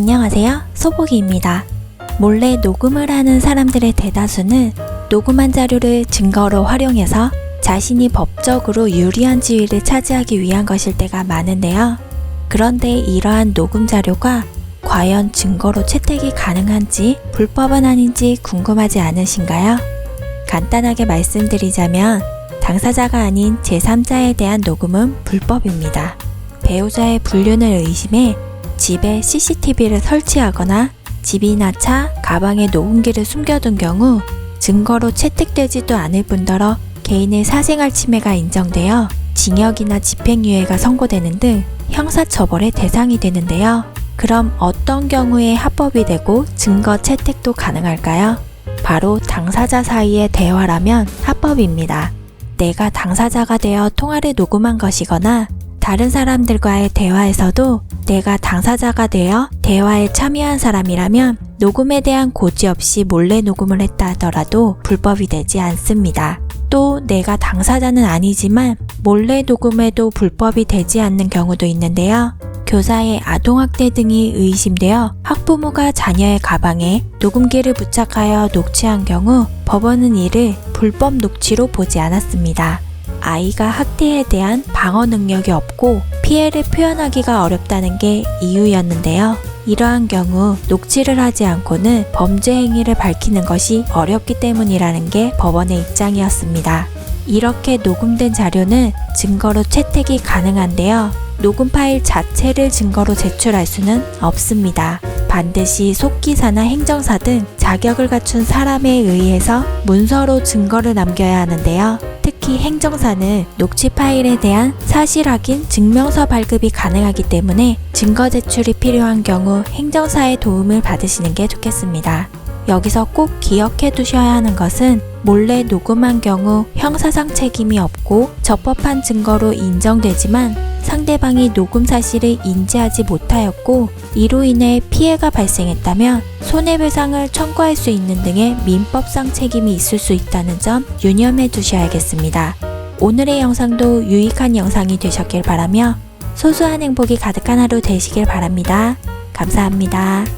안녕하세요. 소복이입니다. 몰래 녹음을 하는 사람들의 대다수는 녹음한 자료를 증거로 활용해서 자신이 법적으로 유리한 지위를 차지하기 위한 것일 때가 많은데요. 그런데 이러한 녹음 자료가 과연 증거로 채택이 가능한지 불법은 아닌지 궁금하지 않으신가요? 간단하게 말씀드리자면 당사자가 아닌 제3자에 대한 녹음은 불법입니다. 배우자의 불륜을 의심해 집에 CCTV를 설치하거나 집이나 차, 가방에 녹음기를 숨겨둔 경우 증거로 채택되지도 않을 뿐더러 개인의 사생활 침해가 인정되어 징역이나 집행유예가 선고되는 등 형사처벌의 대상이 되는데요. 그럼 어떤 경우에 합법이 되고 증거 채택도 가능할까요? 바로 당사자 사이의 대화라면 합법입니다. 내가 당사자가 되어 통화를 녹음한 것이거나 다른 사람들과의 대화에서도 내가 당사자가 되어 대화에 참여한 사람이라면 녹음에 대한 고지 없이 몰래 녹음을 했다 하더라도 불법이 되지 않습니다. 또 내가 당사자는 아니지만 몰래 녹음해도 불법이 되지 않는 경우도 있는데요. 교사의 아동학대 등이 의심되어 학부모가 자녀의 가방에 녹음기를 부착하여 녹취한 경우 법원은 이를 불법 녹취로 보지 않았습니다. 아이가 학대에 대한 방어 능력이 없고 피해를 표현하기가 어렵다는 게 이유였는데요. 이러한 경우 녹취를 하지 않고는 범죄 행위를 밝히는 것이 어렵기 때문이라는 게 법원의 입장이었습니다. 이렇게 녹음된 자료는 증거로 채택이 가능한데요. 녹음 파일 자체를 증거로 제출할 수는 없습니다. 반드시 속기사나 행정사 등 자격을 갖춘 사람에 의해서 문서로 증거를 남겨야 하는데요. 특히 행정사는 녹취 파일에 대한 사실 확인 증명서 발급이 가능하기 때문에 증거 제출이 필요한 경우 행정사의 도움을 받으시는 게 좋겠습니다. 여기서 꼭 기억해 두셔야 하는 것은 몰래 녹음한 경우 형사상 책임이 없고 적법한 증거로 인정되지만 상대방이 녹음 사실을 인지하지 못하였고 이로 인해 피해가 발생했다면 손해배상을 청구할 수 있는 등의 민법상 책임이 있을 수 있다는 점 유념해 두셔야겠습니다. 오늘의 영상도 유익한 영상이 되셨길 바라며 소소한 행복이 가득한 하루 되시길 바랍니다. 감사합니다.